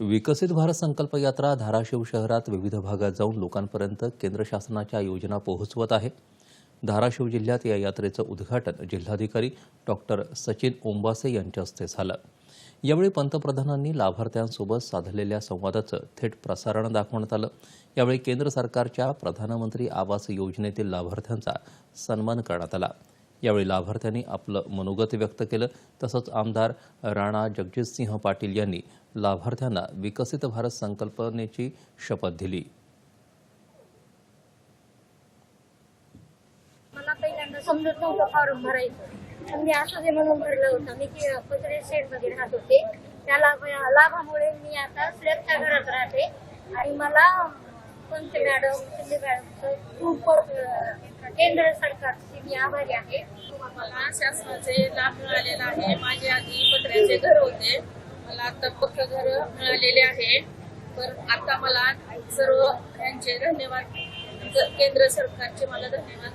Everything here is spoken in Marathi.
विकसित भारत संकल्प यात्रा धाराशिव शहरात विविध भागात जाऊन लोकांपर्यंत केंद्र शासनाच्या योजना पोहोचवत आहे. धाराशिव जिल्ह्यात या यात्रेचं उद्घाटन जिल्हाधिकारी डॉक्टर सचिन ओंबासे यांच्या हस्ते झालं. यावेळी पंतप्रधानांनी लाभार्थ्यांसोबत साधलेल्या संवादाचं थेट प्रसारण दाखवण्यात आलं. यावेळी केंद्र सरकारच्या प्रधानमंत्री आवास योजनेतील लाभार्थ्यांचा सन्मान करण्यात आला. यावेळी लाभार्थ्यांनी आपलं मनोगत व्यक्त केलं. तसंच आमदार राणा जगजितसिंह पाटील यांनी लाभार्थ्यांना विकसित भारत संकल्पनेची शपथ दिली. मला पहिल्यांदा समजत नव्हतं फॉर्म भरायचं. मी असं ते म्हणून भरलं होतं मी की पत्रे शेडमध्ये राहत होते. त्या लाभ लाभामुळे मी आता स्लॅबच्या घरात राहते. आणि मला पंच मॅडम शिंदे मॅडमचं खूप केंद्र सरकारची मी आभारी आहे. मला शासनाचे लाभ मिळालेला आहे. माझे आधी पत्र्याचे घर होते. मला आता पक्क घर मिळालेले आहे. पण आता मला सर्व यांचे धन्यवाद. केंद्र सरकारचे मला धन्यवाद.